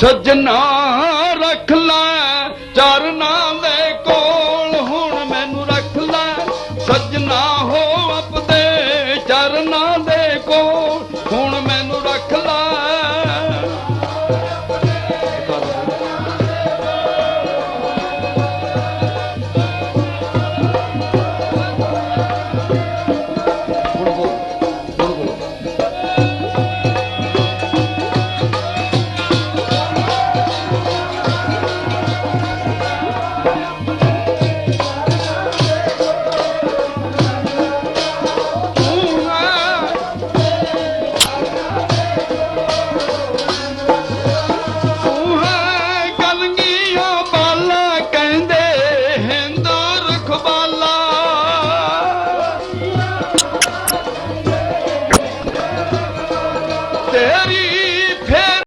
ਸੱਜਣਾ ਰੱਖ ਲੈ, ਚਰਨਾਂ ਦੇ ਕੋਲ ਹੁਣ ਮੈਨੂੰ ਰੱਖ ਲੈ। ਸੱਜਣਾ ਹੋ ਆਪਦੇ ਚਰਨਾਂ ਦੇ ਕੋਲ। तेरी